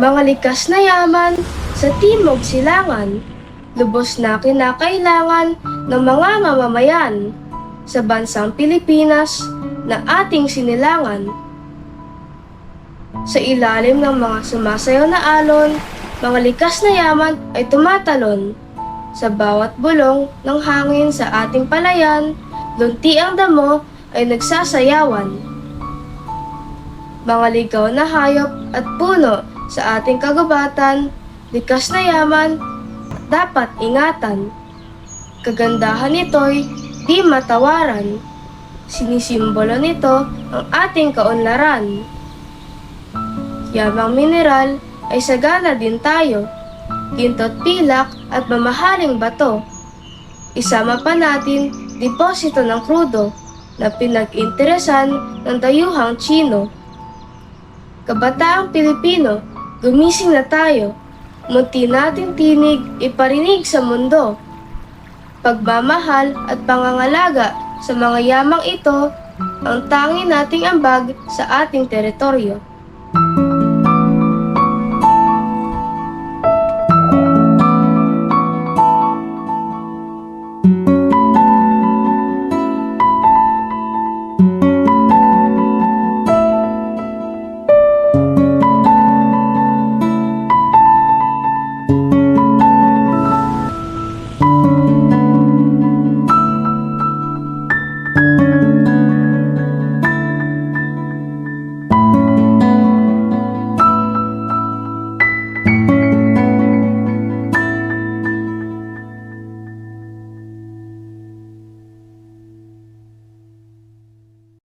mga likas na yaman sa timog silangan, lubos na kinakailangan ng mga mamamayan sa bansang Pilipinas na ating sinilangan. Sa ilalim ng mga sumasayaw na alon, mga likas na yaman ay tumatalon. Sa bawat bulong ng hangin sa ating palayan, lunti ang damo ay nagsasayawan. Mga ligaw na hayop at puno sa ating kagubatan, likas na yaman, dapat ingatan. Kagandahan nito'y di matawaran. Sinisimbolo nito ang ating kaunlaran. Yamang mineral ay sagana din tayo. Gintot pilak at mamahaling bato. Isama pa natin deposito ng krudo na pinag-interesan ng dayuhang Chino. Kabataang Pilipino, gumising na tayo. Munti nating tinig iparinig sa mundo. Pagmamahal at pangangalaga sa mga yamang ito ang tangi nating ambag sa ating teritoryo.